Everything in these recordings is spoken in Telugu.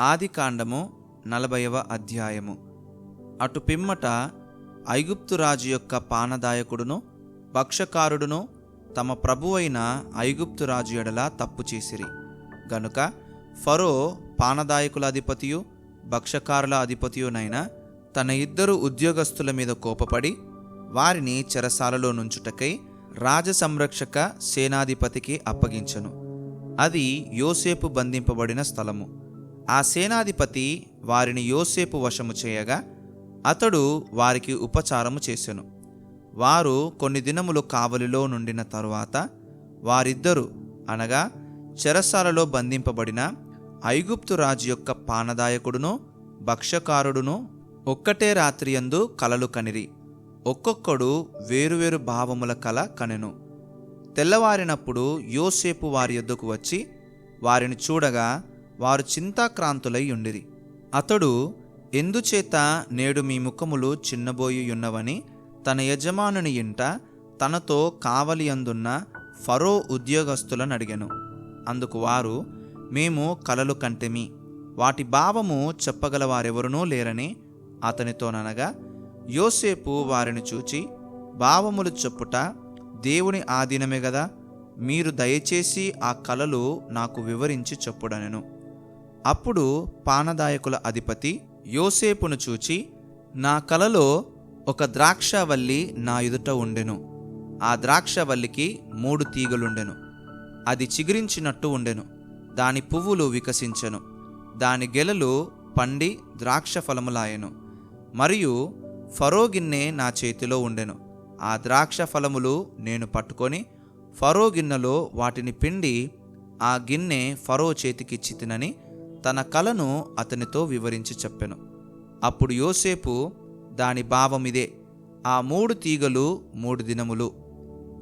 ఆదికాండము నలభైవ అధ్యాయము. అటు పిమ్మట ఐగుప్తు రాజు యొక్క పానదాయకుడును పక్షకారుడును తమ ప్రభువైన ఐగుప్తు రాజు ఎడల తప్పు చేసిరి. గనుక ఫరో పానదాయకుల అధిపతియు భక్షకారుల అధిపతియునైన తన ఇద్దరు ఉద్యోగస్తుల మీద కోపపడి వారిని చెరసాలలో నుంచుటకై రాజసంరక్షక సేనాధిపతికి అప్పగించను. అది యోసేపు బంధింపబడిన స్థలము. ఆ సేనాధిపతి వారిని యోసేపు వశము చేయగా అతడు వారికి ఉపచారము చేసెను. వారు కొన్ని దినములు కావలిలో నుండిన తరువాత వారిద్దరు అనగా చెరసాలలో బంధింపబడిన ఐగుప్తు రాజు యొక్క పానదాయకుడును భక్ష్యకారుడును ఒక్కటే రాత్రియందు కలలు కనిరి. ఒక్కొక్కడు వేరువేరు భావముల కల కనెను. తెల్లవారినప్పుడు యోసేపు వారి యొద్దకు వచ్చి వారిని చూడగా వారు చింతాక్రాంతులై ఉండిరి అతడు ఎందుచేత నేడు మీ ముఖములు చిన్నబోయి ఉన్నవని తన యజమానుని ఇంట తనతో కావలి అందున్న ఫరో ఉద్యోగస్తులను అడిగాను. అందుకు వారు మేము కలలు కంటెమి. వాటి భావము చెప్పగల వారెవరునూ లేరని అతనితోననగా యోసేపు వారిని చూచి భావములు చెప్పుట దేవుని ఆధీనమే గదా? మీరు దయచేసి ఆ కలలు నాకు వివరించి చెప్పుడనెను. అప్పుడు పానదాయకుల అధిపతి యోసేపును చూచి నా కలలో ఒక ద్రాక్షవల్లి నా ఎదుట ఉండెను. ఆ ద్రాక్షవల్లికి మూడు తీగలుండెను. అది చిగురించినట్టు ఉండెను. దాని పువ్వులు వికసించెను. దాని గెలలు పండి ద్రాక్ష ఫలములాయెను. మరియు ఫరో గిన్నె నా చేతిలో ఉండెను. ఆ ద్రాక్ష ఫలములు నేను పట్టుకొని ఫరో గిన్నెలో వాటిని పిండి ఆ గిన్నె ఫరో చేతికిచ్చితినని తన కలను అతనితో వివరించి చెప్పెను. అప్పుడు యోసేపు దాని భావమిదే. ఆ మూడు తీగలు మూడు దినములు.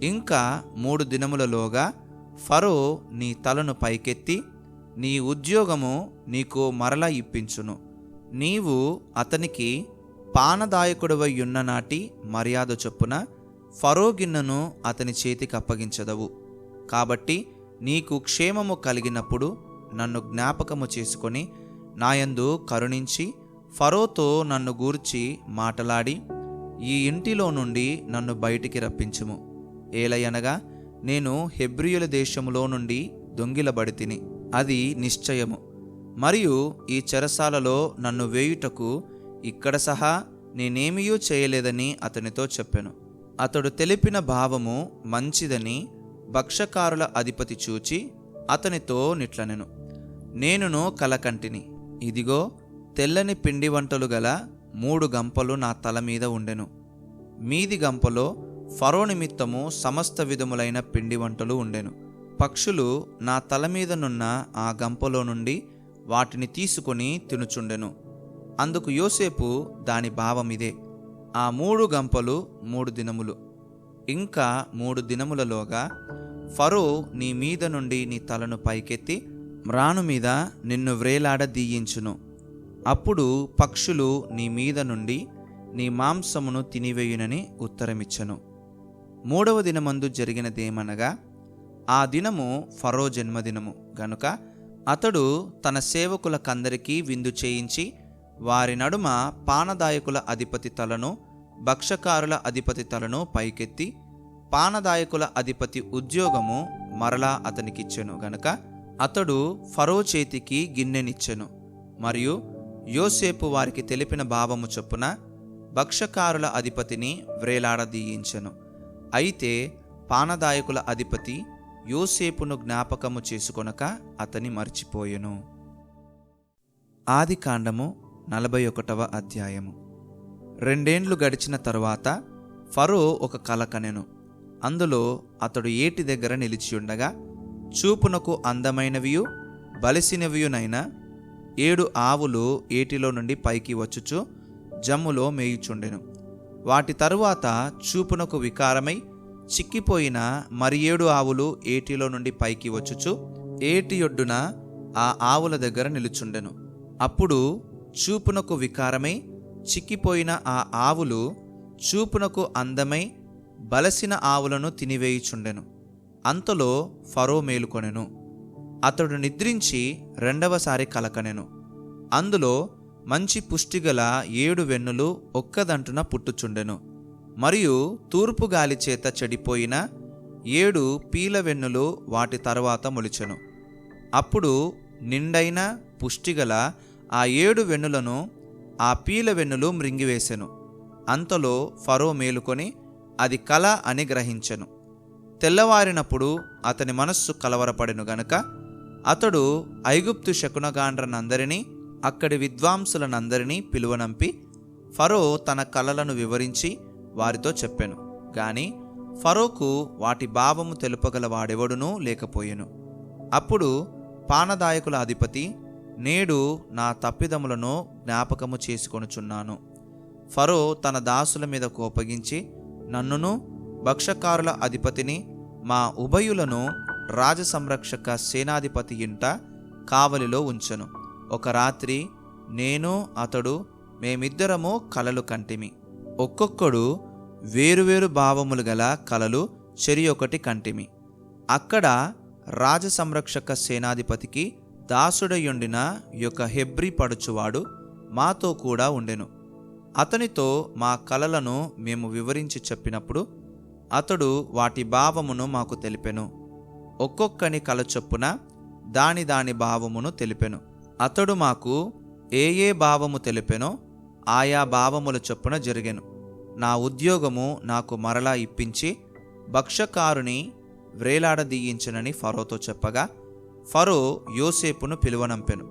ఇంకా మూడు దినములలోగా ఫరో నీ తలను పైకెత్తి నీ ఉద్యోగము నీకు మరల ఇప్పించును. నీవు అతనికి పానదాయకుడవై నాటి మర్యాద చొప్పున ఫరో గిన్నెను అతని చేతికి అప్పగించదవు. కాబట్టి నీకు క్షేమము కలిగినప్పుడు నన్ను జ్ఞాపకము చేసుకొని నాయందు కరుణించి ఫరోతో నన్ను గూర్చి మాటలాడి ఈ ఇంటిలో నుండి నన్ను బయటికి రప్పించుము. ఏలయనగా నేను హెబ్రియుల దేశములో నుండి దొంగిలబడి తిని అది నిశ్చయము. మరియు ఈ చెరసాలలో నన్ను వేయుటకు ఇక్కడ సహా నేనేమియూ చేయలేదని అతనితో చెప్పాను. అతడు తెలిపిన భావము మంచిదని భక్షకారుల అధిపతి చూచి అతనితో నిట్లనెను. నేనును కలకంటిని. ఇదిగో తెల్లని పిండి వంటలు గల మూడు గంపలు నా తల మీద ఉండెను. మీది గంపలో ఫరో నిమిత్తము సమస్త విధములైన పిండి వంటలు ఉండెను. పక్షులు నా తల మీదనున్న ఆ గంపలో నుండి వాటిని తీసుకొని తినుచుండెను. అందుకు యోసేపు దాని భావమిదే. ఆ మూడు గంపలు మూడు దినములు. ఇంకా మూడు దినములలోగా ఫరో నీ మీద నుండి నీ తలను పైకెత్తి మ్రాను మీద నిన్ను వ్రేలాడ దీయించును. అప్పుడు పక్షులు నీ మీద నుండి నీ మాంసమును తినివేయునని ఉత్తరమిచ్చను. మూడవ దినమందు జరిగినదేమనగా ఆ దినము ఫరో జన్మదినము. గనుక అతడు తన సేవకులకందరికీ విందు చేయించి వారి నడుమ పానదాయకుల అధిపతి తలను భక్షకారుల అధిపతి తలను పైకెత్తి పానదాయకుల అధిపతి ఉద్యోగము మరలా అతనికిచ్చెను. గనుక అతడు ఫరో చేతికి గిన్నెనిచ్చెను. మరియు యోసేపు వారికి తెలిపిన భావము చొప్పున భక్షకారుల అధిపతిని వ్రేలాడదీయించెను. అయితే పానదాయకుల అధిపతి యోసేపును జ్ఞాపకము చేసుకొనక అతని మర్చిపోయెను. ఆది కాండము నలభై ఒకటవ అధ్యాయము. రెండేండ్లు గడిచిన తరువాత ఫరో ఒక కల కనెను అందులో అతడు ఏటి దగ్గర నిలిచి ఉండగా చూపునకు అందమైనవియు బలిసినవియునైన ఏడు ఆవులు ఏటిలో నుండి పైకి వచ్చుచు జమ్ములో మేయుచుండెను. వాటి తరువాత చూపునకు వికారమై చిక్కిపోయిన మరి ఏడు ఆవులు ఏటిలో నుండి పైకి వచ్చుచు ఏటి ఒడ్డున ఆ ఆవుల దగ్గర నిలుచుండెను. అప్పుడు చూపునకు వికారమై చిక్కిపోయిన ఆ ఆవులు చూపునకు అందమై బలసిన ఆవులను తినివేయుచుండెను. అంతలో ఫరో మేలుకొనెను. అతడు నిద్రించి రెండవసారి కలకనెను. అందులో మంచి పుష్టిగల ఏడు వెన్నులు ఒక్కదంటున పుట్టుచుండెను. మరియు తూర్పు గాలి చేత చెడిపోయిన ఏడు పీల వెన్నులు వాటి తర్వాత మొలిచెను. అప్పుడు నిండైన పుష్టిగల ఆ ఏడు వెన్నులను ఆ పీల వెన్నులు మృంగివేశెను అంతలో ఫరో మేలుకొని అది కల అని గ్రహించెను. తెల్లవారినప్పుడు అతని మనస్సు కలవరపడెను గనుక అతడు ఐగుప్తు శకునగాండ్రనందరినీ అక్కడి విద్వాంసులనందరినీ పిలువనంపి ఫరో తన కలలను వివరించి వారితో చెప్పెను. గాని ఫరోకు వాటి భావము తెలుపగల వాడెవడునూ లేకపోయెను. అప్పుడు పానదాయకుల అధిపతి నేడు నా తప్పిదములను జ్ఞాపకము చేసుకొనుచున్నాను. ఫరో తన దాసుల మీద కోపగించి నన్నును భక్షకారుల అధిపతిని మా ఉభయులను రాజసంరక్షక సేనాధిపతి ఇంట కావలిలో ఉంచెను. ఒక రాత్రి నేను అతడు మేమిద్దరము కలలు కంటిమి. ఒక్కొక్కడు వేరువేరు భావములు గల కలలు చెరి ఒకటి కంటిమి. అక్కడ రాజసంరక్షక సేనాధిపతికి దాసుడయుండిన యొక్క హెబ్రి పడుచువాడు మాతో కూడా ఉండెను. అతనితో మా కలలను మేము వివరించి చెప్పినప్పుడు అతడు వాటి భావమును మాకు తెలిపెను. ఒక్కొక్కని కల చొప్పున దాని దాని భావమును తెలిపెను. అతడు మాకు ఏ ఏ భావము తెలిపెనో ఆయా భావముల చొప్పున జరిగెను. నా ఉద్యోగము నాకు మరలా ఇప్పించి భక్షకారుని వ్రేలాడదీయించనని ఫరోతో చెప్పగా ఫరో యోసేపును పిలువనంపెను.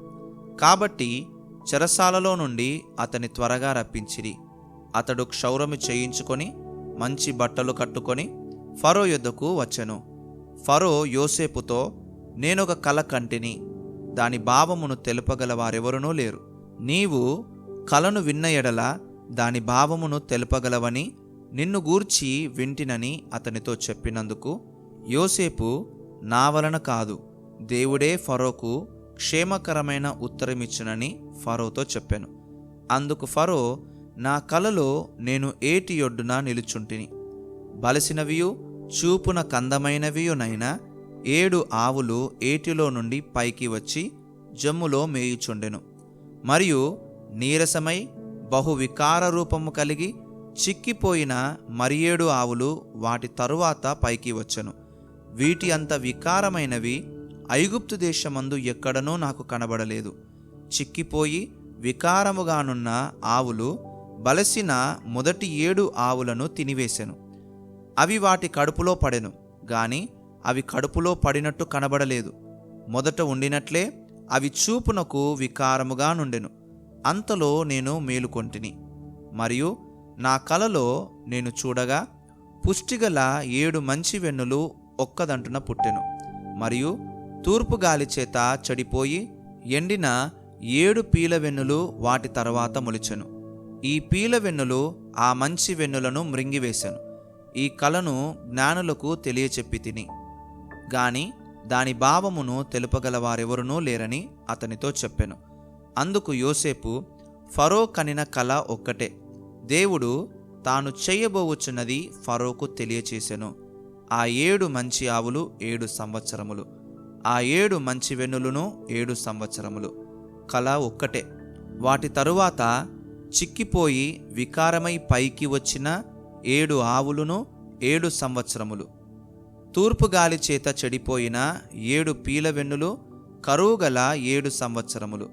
కాబట్టి చెరసాలలో నుండి అతని త్వరగా రప్పించిరి. అతడు క్షౌరము చేయించుకొని మంచి బట్టలు కట్టుకొని ఫరో యొద్దకు వచ్చెను. ఫరో యోసేపుతో నేనొక కల కంటిని దాని భావమును తెలుపగల వారెవరునూ లేరు. నీవు కలను విన్న ఎడల దాని భావమును తెలుపగలవని నిన్ను గూర్చి వింటినని అతనితో చెప్పినందుకు యోసేపు నా వలన కాదు దేవుడే ఫరోకు క్షేమకరమైన ఉత్తరమిచ్చునని ఫరోతో చెప్పాను. అందుకు ఫరో నా కలలో నేను ఏటి ఒడ్డున నిలుచుంటిని? బలసినవియు చూపున కందమైనవియునైనా ఏడు ఆవులు ఏటిలో నుండి పైకి వచ్చి జమ్ములో మేయుచుండెను. మరియు నీరసమై బహు వికార రూపము కలిగి చిక్కిపోయిన మరి ఏడు ఆవులు వాటి తరువాత పైకి వచ్చెను. వీటి అంత వికారమైనవి ఐగుప్తు దేశమందు ఎక్కడనూ నాకు కనబడలేదు. చిక్కిపోయి వికారముగానున్న ఆవులు బలసిన మొదటి ఏడు ఆవులను తినివేశెను అవి వాటి కడుపులో పడెను గాని అవి కడుపులో పడినట్టు కనబడలేదు. మొదట ఉండినట్లే అవి చూపునకు వికారముగా నుండెను. అంతలో నేను మేలుకొంటిని. మరియు నా కలలో నేను చూడగా పుష్టిగల ఏడు మంచి వెన్నులు ఒక్కదంటున పుట్టెను. మరియు తూర్పు గాలి చేత చెడిపోయి ఎండిన ఏడు పీల వెన్నులు వాటి తర్వాత మొలిచెను. ఈ పీల వెన్నులు ఆ మంచి వెన్నులను మృంగివేశాను. ఈ కళను జ్ఞానులకు తెలియచెప్పి తిని. గాని దాని భావమును తెలుపగల వారెవరునూ లేరని అతనితో చెప్పాను. అందుకు యోసేపు ఫరో కనిన కళ ఒక్కటే. దేవుడు తాను చేయబోవచ్చున్నది ఫరోకు తెలియచేశాను ఆ ఏడు మంచి ఆవులు ఏడు సంవత్సరములు. ఆ ఏడు మంచి వెన్నులను ఏడు సంవత్సరములు. కళ ఒక్కటే. వాటి తరువాత చిక్కిపోయి వికారమై పైకి వచ్చిన ఏడు ఆవులను ఏడు సంవత్సరములు. తూర్పు గాలి చేత చెడిపోయిన ఏడు పీల వెన్నులు కరువుగల ఏడు సంవత్సరములు.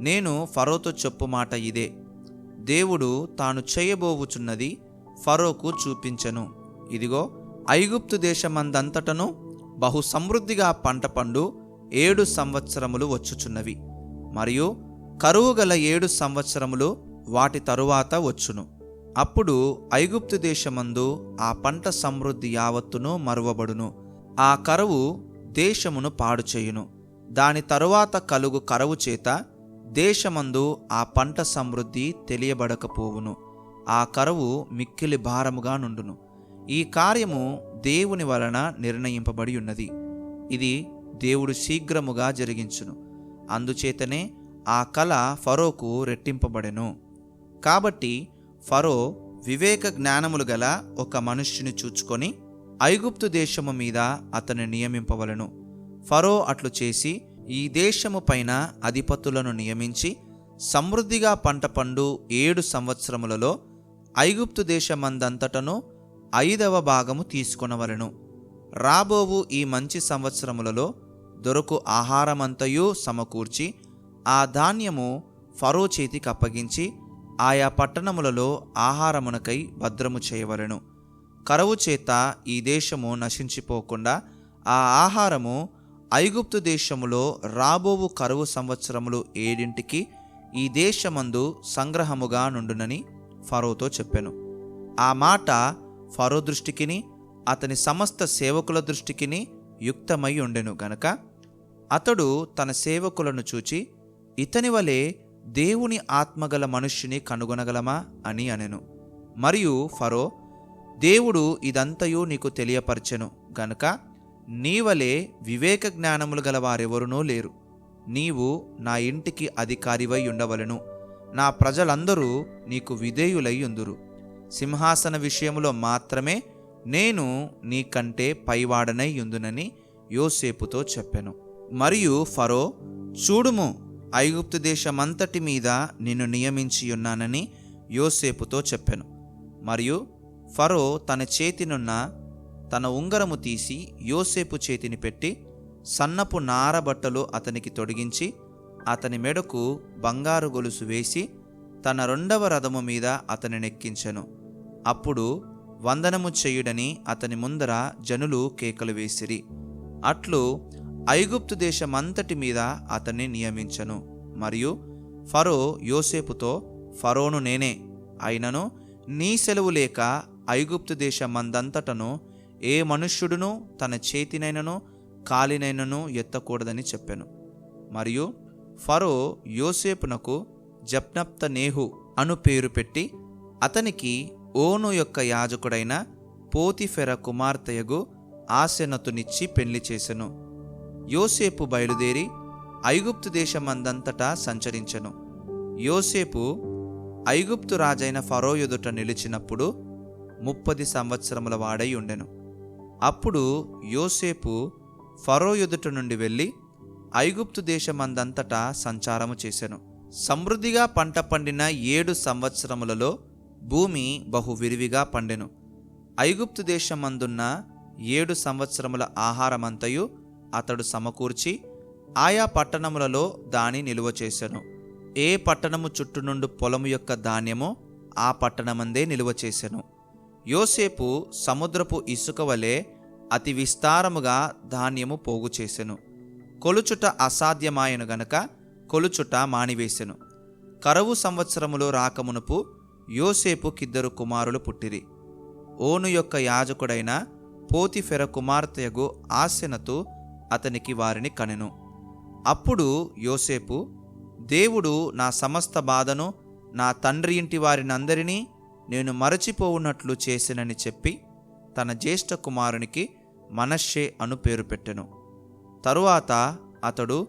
నేను ఫరోతో చెప్పు మాట ఇదే. దేవుడు తాను చేయబోవుచున్నది ఫరోకు చూపించెను. ఇదిగో ఐగుప్తు దేశమందంతటను బహు సమృద్ధిగా పంట పండు ఏడు సంవత్సరములు వచ్చుచున్నవి. మరియు కరువు గల ఏడు సంవత్సరములు వాటి తరువాత వచ్చును. అప్పుడు ఐగుప్తు దేశమందు ఆ పంట సమృద్ధి యావత్తును మరువబడును. ఆ కరువు దేశమును పాడు చేయును దాని తరువాత కలుగు కరువు చేత దేశమందు ఆ పంట సమృద్ధి తెలియబడకపోవును. ఆ కరువు మిక్కిలి భారముగా నుండును. ఈ కార్యము దేవుని వలన నిర్ణయింపబడి ఉన్నది ఇది దేవుడు శీఘ్రముగా జరిగించును. అందుచేతనే ఆ కళ ఫరోకు రెట్టింపబడెను. కాబట్టి ఫరో వివేక జ్ఞానములు గల ఒక మనుష్యుని చూచుకొని ఐగుప్తు దేశము మీద అతన్ని నియమింపవలను. ఫరో అట్లు చేసి ఈ దేశము పైన అధిపతులను నియమించి సమృద్ధిగా పంట పండు ఏడు సంవత్సరములలో ఐగుప్తు దేశమందంతటను ఐదవ భాగము తీసుకొనవలెను. రాబోవు ఈ మంచి సంవత్సరములలో దొరకు ఆహారమంతయు సమకూర్చి ఆ ధాన్యము ఫరో చేతికి అప్పగించి ఆయా పట్టణములలో ఆహారమునకై భద్రము చేయవలెను. కరువు చేత ఈ దేశము నశించిపోకుండా ఆ ఆహారము ఐగుప్తు దేశములో రాబోవు కరువు సంవత్సరములు ఏడింటికి ఈ దేశమందు సంగ్రహముగా నుండునని ఫరోతో చెప్పెను. ఆ మాట ఫరో దృష్టికిని అతని సమస్త సేవకుల దృష్టికిని యుక్తమై ఉండెను గనక అతడు తన సేవకులను చూచి ఇతని వలె దేవుని ఆత్మగల మనుష్యుని కనుగొనగలమా అని అనెను. మరియు ఫరో దేవుడు ఇదంతయు నీకు తెలియపరచెను గనుక నీవలే వివేక జ్ఞానములు గల వారెవరునూ లేరు. నీవు నా ఇంటికి అధికారివై ఉండవలెను. నా ప్రజలందరూ నీకు విధేయులై ఉందురు. సింహాసన విషయములో మాత్రమే నేను నీకంటే పైవాడనై ఉందునని యోసేపుతో చెప్పెను. మరియు ఫరో చూడుము ఐగుప్తు దేశమంతటి మీద నిన్ను నియమించి ఉన్నానని యోసేపుతో చెప్పెను. మరియు ఫరో తన చేతినున్న తన ఉంగరము తీసి యోసేపు చేతిని పెట్టి సన్నపు నార బట్టలు అతనికి తొడిగించి అతని మెడకు బంగారు గొలుసు వేసి తన రెండవ రథము మీద అతని నెక్కించెను. అప్పుడు వందనము చేయుడని అతని ముందర జనులు కేకలు వేసిరి. అట్లు ఐగుప్తు దేశమంతటి మీద అతన్ని నియమించను. మరియు ఫరో యోసేపుతో ఫరోను నేనే అయినను నీ సెలవు లేక ఐగుప్తు దేశమందంతటను ఏ మనుష్యుడును తన చేతినైనను కాలినైనను ఎత్తకూడదని చెప్పాను. మరియు ఫరో యోసేపునకు జప్నప్త నేహు అను పేరు పెట్టి అతనికి ఓను యొక్క యాజకుడైన పోతిఫెర కుమార్తెయగు ఆసెనతునిచ్చి పెళ్ళి చేసెను. యోసేపు బయలుదేరి ఐగుప్తు దేశమందంతటా సంచరించెను. యోసేపు ఐగుప్తు రాజైన ఫరో ఎదుట నిలిచినప్పుడు ముప్పది సంవత్సరముల వాడై ఉండెను. అప్పుడు యోసేపు ఫరో ఎదుట నుండి వెళ్ళి ఐగుప్తు దేశమందంతటా సంచారము చేసెను. సమృద్ధిగా పంట పండిన ఏడు సంవత్సరములలో భూమి బహు విరివిగా పండెను. ఐగుప్తు దేశమందున్న ఏడు సంవత్సరముల ఆహారమంతయు అతడు సమకూర్చి ఆయా పట్టణములలో దాని నిలువ చేసెను. ఏ పట్టణము చుట్టూ నుండి పొలము యొక్క ధాన్యమో ఆ పట్టణమందే నిలువ చేసెను. యోసేపు సముద్రపు ఇసుక వలె అతి విస్తారముగా ధాన్యము పోగు చేసెను. కొలుచుట అసాధ్యమాయను గనక కొలుచుట మానివేసెను. కరవు సంవత్సరములో రాకమునుపు యోసేపుకిద్దరు కుమారులు పుట్టిరి. ఓను యొక్క యాజకుడైన పోతిఫెర కుమార్తెగు ఆసెనతు అతనికి వారిని కనెను. అప్పుడు యోసేపు దేవుడు నా సమస్త బాధను నా తండ్రి ఇంటి వారినందరినీ నేను మరచిపోవున్నట్లు చేసినని చెప్పి తన జ్యేష్ఠ కుమారునికి మనశ్షే అను పేరు పెట్టెను. తరువాత అతడు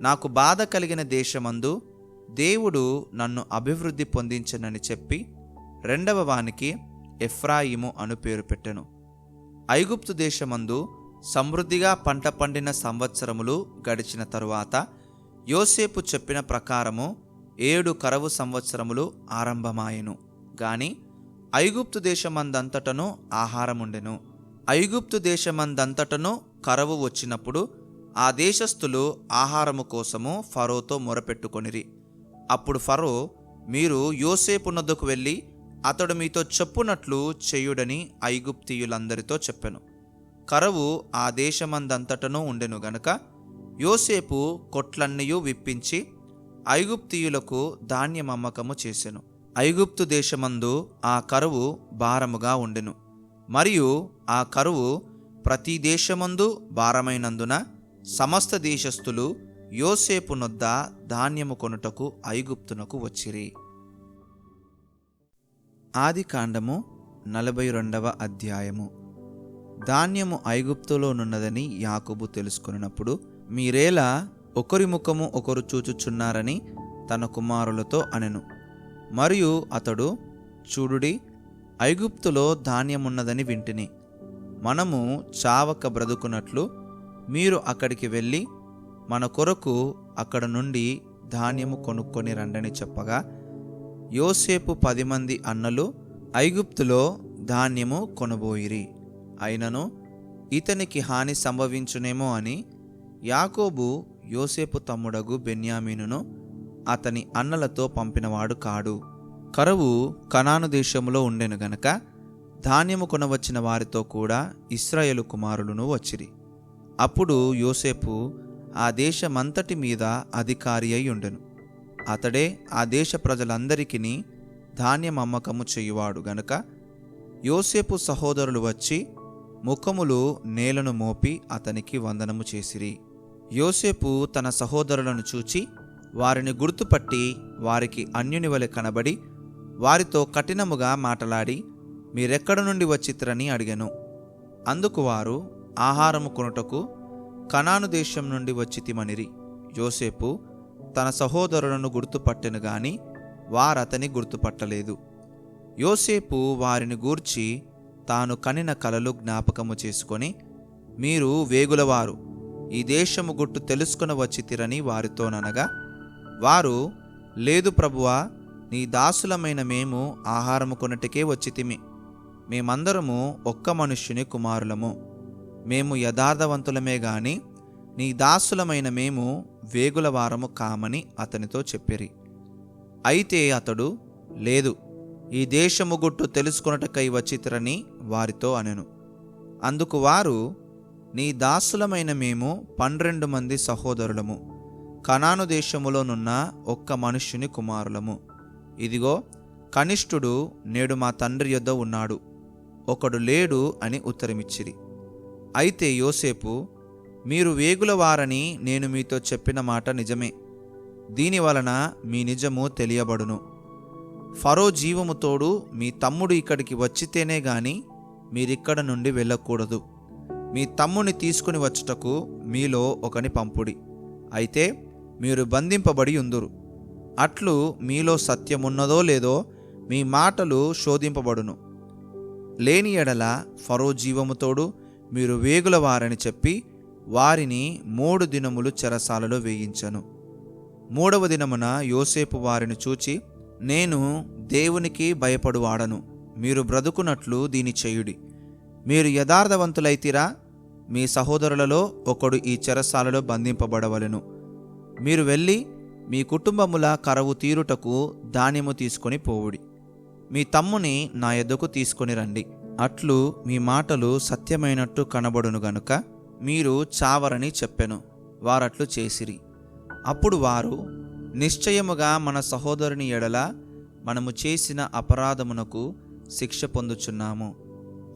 నాకు బాధ కలిగిన దేశమందు దేవుడు నన్ను అభివృద్ధి పొందించనని చెప్పి రెండవ వానికి ఎఫ్రాయిము అను పేరు పెట్టెను. ఐగుప్తు దేశమందు సమృద్ధిగా పంట పండిన సంవత్సరములు గడిచిన తరువాత యోసేపు చెప్పిన ప్రకారము ఏడు కరవు సంవత్సరములు ఆరంభమాయెను. గాని ఐగుప్తు దేశమందంతటను ఆహారముండెను. ఐగుప్తు దేశమందంతటను కరవు వచ్చినప్పుడు ఆ దేశస్థులు ఆహారము కోసము ఫరోతో మొరపెట్టుకొనిరి. అప్పుడు ఫరో మీరు యోసేపు నొద్దకు వెళ్ళి అతడు మీతో చెప్పునట్లు చేయుడని ఐగుప్తీయులందరితో చెప్పెను. కరవు ఆ దేశమందంతటను ఉండెను గనుక. యోసేపు కొట్లన్నయూ విప్పించి ఐగుప్తీయులకు ధాన్యమమ్మకము చేసెను. ఐగుప్తు దేశమందు ఆ కరువు భారముగా ఉండెను. మరియు ఆ కరువు ప్రతి దేశమందు భారమైనందున సమస్త దేశస్థులు యోసేపు నొద్ద ధాన్యము కొనుటకు ఐగుప్తునకు వచ్చిరి. ఆది కాండము నలభై రెండవ అధ్యాయము. ధాన్యము ఐగుప్తులోనున్నదని యాకోబు తెలుసుకున్నప్పుడు మీరేలా ఒకరి ముఖము ఒకరు చూచుచున్నారని తన కుమారులతో అనెను. మరియు అతడు చూడుడి ఐగుప్తులో ధాన్యమున్నదని వింటిని. మనము చావక బ్రతుకున్నట్లు మీరు అక్కడికి వెళ్ళి మన కొరకు అక్కడ నుండి ధాన్యము కొనుక్కొని రండని చెప్పగా యోసేపు పది మంది అన్నలు ఐగుప్తులో ధాన్యము కొనబోయిరి. అయినను ఇతనికి హాని సంభవించునేమో అని యాకోబు యోసేపు తమ్ముడగు బెన్యామీనును అతని అన్నలతో పంపినవాడు కాడు. కరువు కనాను దేశంలో ఉండెను గనక ధాన్యము కొనవచ్చిన వారితో కూడా ఇస్రాయేలు కుమారులను వచ్చిరి. అప్పుడు యోసేపు ఆ దేశమంతటి మీద అధికారి అయి ఉండెను. అతడే ఆ దేశ ప్రజలందరికీ ధాన్యం అమ్మకము చేయువాడు గనుక యోసేపు సహోదరులు వచ్చి ముఖములు నేలను మోపి అతనికి వందనము చేసిరి. యోసేపు తన సహోదరులను చూచి వారిని గుర్తుపట్టి వారికి అన్యుని వలె కనబడి వారితో కఠినముగా మాటలాడి మీరెక్కడ నుండి వచ్చిత్రని అడిగాను. అందుకు వారు ఆహారము కొనుటకు కనాను దేశం నుండి వచ్చితిమనిరి యోసేపు తన సహోదరులను గుర్తుపట్టెను గాని వారతని గుర్తుపట్టలేదు. యోసేపు వారిని గూర్చి తాను కనిన కలలు జ్ఞాపకము చేసుకొని మీరు వేగులవారు ఈ దేశము గుట్టు తెలుసుకుని వచ్చితిరని వారితోననగా వారు లేదు ప్రభువా నీ దాసులమైన మేము ఆహారము కొనటికే వచ్చితిమి మేమందరము ఒక్క మనుష్యుని కుమారులము. మేము యథార్థవంతులమే గాని నీ దాసులమైన మేము వేగుల వారము కామని అతనితో చెప్పిరి. అయితే అతడు లేదు ఈ దేశము గుట్టు తెలుసుకొనటకై వచ్చితిరని వారితో అనెను. అందుకు వారు నీ దాసులమైన మేము పన్నెండు మంది సహోదరులము. కనాను దేశములోనున్న ఒక్క మనుష్యుని కుమారులము. ఇదిగో కనిష్ఠుడు నేడు మా తండ్రి యొద్ద ఉన్నాడు. ఒకడు లేడు అని ఉత్తరమిచ్చిరి. అయితే యోసేపు మీరు వేగులవారని నేను మీతో చెప్పిన మాట నిజమే. దీని వలన మీ నిజము తెలియబడును. ఫరో జీవముతోడు మీ తమ్ముడు ఇక్కడికి వచ్చితేనే గాని మీరిక్కడ నుండి వెళ్ళకూడదు. మీ తమ్ముని తీసుకుని వచ్చుటకు మీలో ఒకని పంపుడి. అయితే మీరు బంధింపబడి ఉందురు. అట్లు మీలో సత్యమున్నదో లేదో మీ మాటలు శోధింపబడును. లేని ఎడల ఫరో జీవముతోడు మీరు వేగుల వారని చెప్పి వారిని మూడు దినములు చెరసాలలో వేయించను. మూడవ దినమున యోసేపు వారిని చూచి నేను దేవునికి భయపడువాడను. మీరు బ్రతుకున్నట్లు దీని చేయుడి. మీరు యథార్థవంతులైతిరా మీ సహోదరులలో ఒకడు ఈ చెరసాలలో బంధింపబడవలెను. మీరు వెళ్ళి మీ కుటుంబముల కరవు తీరుటకు ధాన్యము తీసుకొని పోవుడి. మీ తమ్ముని నా ఎద్దకు తీసుకొని రండి. అట్లు మీ మాటలు సత్యమైనట్టు కనబడును గనుక మీరు చావరని చెప్పెను. వారట్లు చేసిరి. అప్పుడు వారు నిశ్చయముగా మన సహోదరుని ఎడల మనము చేసిన అపరాధమునకు శిక్ష పొందుచున్నాము.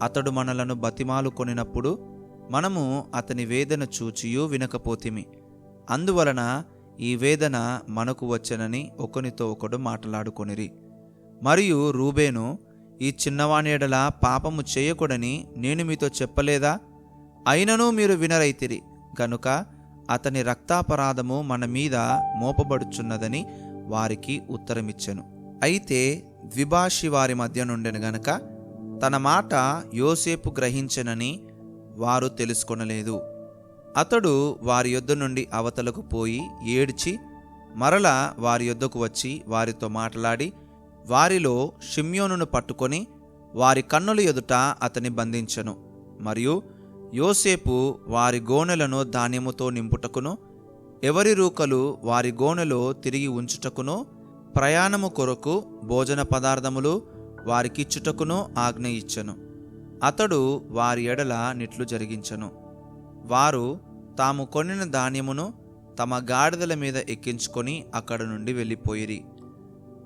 అతడు మనలను బతిమాలు కొనినప్పుడు మనము అతని వేదన చూచియూ వినకపోతిమి. అందువలన ఈ వేదన మనకు వచ్చనని ఒకనితో ఒకడు మాట్లాడుకొనిరి. మరియు రూబేను ఈ చిన్నవాణేడల పాపము చేయకూడని నేను మీతో చెప్పలేదా? అయినను మీరు వినరైతిరి. గనుక అతని రక్తాపరాధము మన మీద మోపబడుచున్నదని వారికి ఉత్తరమిచ్చెను. అయితే ద్విభాషి వారి మధ్య నుండెను గనక తన మాట యోసేపు గ్రహించనని వారు తెలుసుకొనలేదు. అతడు వారి యొద్ద నుండి అవతలకు పోయి ఏడ్చి మరల వారి యొద్దకు వచ్చి వారితో మాట్లాడి వారిలో షిమ్యోనును పట్టుకొని వారి కన్నుల ఎదుట అతని బంధించెను. మరియు యోసేపు వారి గోనెలను ధాన్యముతో నింపుటకును ఎవరి రూకలు వారి గోనెలో తిరిగి ఉంచుటకును ప్రయాణము కొరకు భోజన పదార్థములు వారికిచ్చుటకును ఆజ్ఞ ఇచ్చను అతడు వారి ఎడల నిట్లు జరిగించెను. వారు తాము కొనిన ధాన్యమును తమ గాడిదల మీద ఎక్కించుకొని అక్కడ నుండి వెళ్ళిపోయిరి.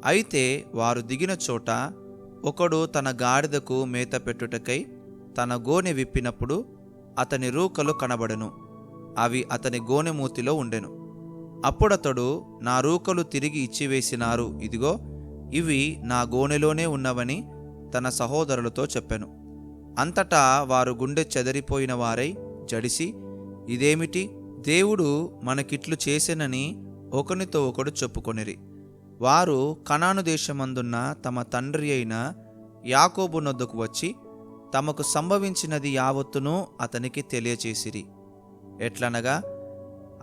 అయితే వారు దిగిన చోట ఒకడు తన గాడిదకు మేత పెట్టుటకై తన గోనె విప్పినప్పుడు అతని రూకలు కనబడెను. అవి అతని గోనె మూతిలో ఉండెను. అప్పుడతడు నా రూకలు తిరిగి ఇచ్చివేసినారు. ఇదిగో ఇవి నా గోనెలోనే ఉన్నవని తన సహోదరులతో చెప్పెను. అంతటా వారు గుండె చెదరిపోయిన వారై జడిసి ఇదేమిటి? దేవుడు మనకిట్లు చేసెనని ఒకనితో ఒకడు చెప్పుకొనిరి. వారు కణాను దేశమందున్న తమ తండ్రి అయిన యాకోబు నొద్దకు వచ్చి తమకు సంభవించినది యావత్తును అతనికి తెలియచేసిరి. ఎట్లనగా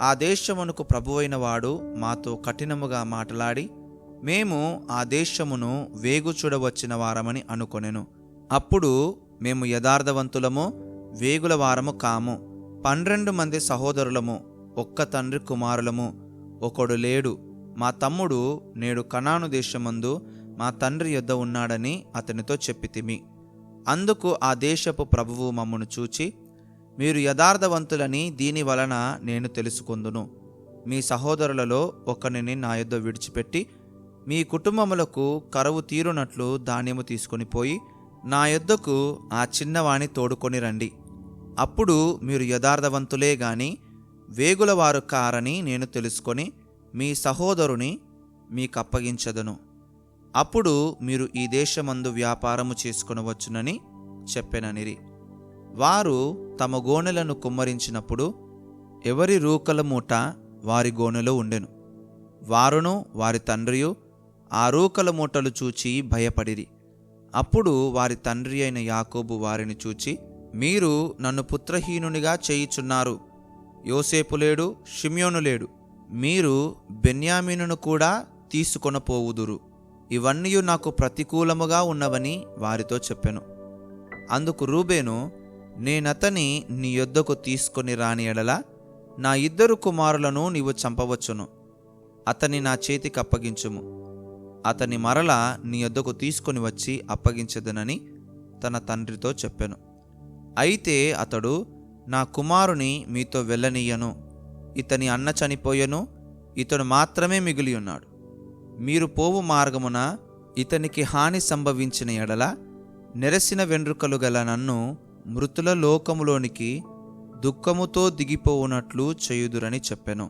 ఆ దేశమునకు ప్రభువైన వాడు మాతో కఠినముగా మాట్లాడి మేము ఆ దేశమును వేగు చూడవచ్చిన వారమని అనుకొనెను. అప్పుడు మేము యథార్థవంతులము వేగుల వారము కాము. పన్నెండు మంది సహోదరులము ఒక్క తండ్రి కుమారులము. ఒకడు లేడు. మా తమ్ముడు నేడు కణాను దేశమందు మా తండ్రి యొద్ద ఉన్నాడని అతనితో చెప్పితిమి. అందుకు ఆ దేశపు ప్రభువు మమ్మను చూచి మీరు యథార్థవంతులని దీని వలన నేను తెలుసుకుందును. మీ సహోదరులలో ఒకరిని నా యొద్ద విడిచిపెట్టి మీ కుటుంబములకు కరువు తీరునట్లు ధాన్యము తీసుకొని పోయి నా యొద్దకు ఆ చిన్నవాణి తోడుకొని రండి. అప్పుడు మీరు యథార్థవంతులే గాని వేగులవారు కారని నేను తెలుసుకొని మీ సహోదరుని మీకు అప్పగించదను అప్పుడు మీరు ఈ దేశమందు వ్యాపారము చేసుకొనవచ్చునని చెప్పెననిరి. వారు తమ గోనెలను కుమ్మరించినప్పుడు ఎవరి రూకల మూట వారి గోనెలో ఉండెను. వారును వారి తండ్రియు ఆ రూకల మూటలు చూచి భయపడిరి. అప్పుడు వారి తండ్రి అయిన యాకోబు వారిని చూచి మీరు నన్ను పుత్రహీనునిగా చేయుచున్నారు. యోసేపు లేడు షిమ్యోను లేడు. మీరు బెన్యామీనును కూడా తీసుకొనపోవుదురు. ఇవన్నీ నాకు ప్రతికూలముగా ఉన్నవని వారితో చెప్పెను. అందుకు రూబేను నేనతని నీ యొద్దకు తీసుకొని రాని ఎడల నా ఇద్దరు కుమారులను నీవు చంపవచ్చును. అతని నా చేతికి అప్పగించుము. అతని మరల నీ యొద్దకు తీసుకొని వచ్చి అప్పగించదనని తన తండ్రితో చెప్పెను. అయితే అతడు నా కుమారుని మీతో వెళ్ళనీయను. ఇతని అన్న చనిపోయెను. ఇతడు మాత్రమే మిగిలి ఉన్నాడు మీరు పోవు మార్గమున ఇతనికి హాని సంభవించిన ఎడల నెరసిన వెండ్రుకలు గల నన్ను మృతుల లోకములోనికి దుఃఖముతో దిగిపోవునట్లు చేయుదురని చెప్పెను.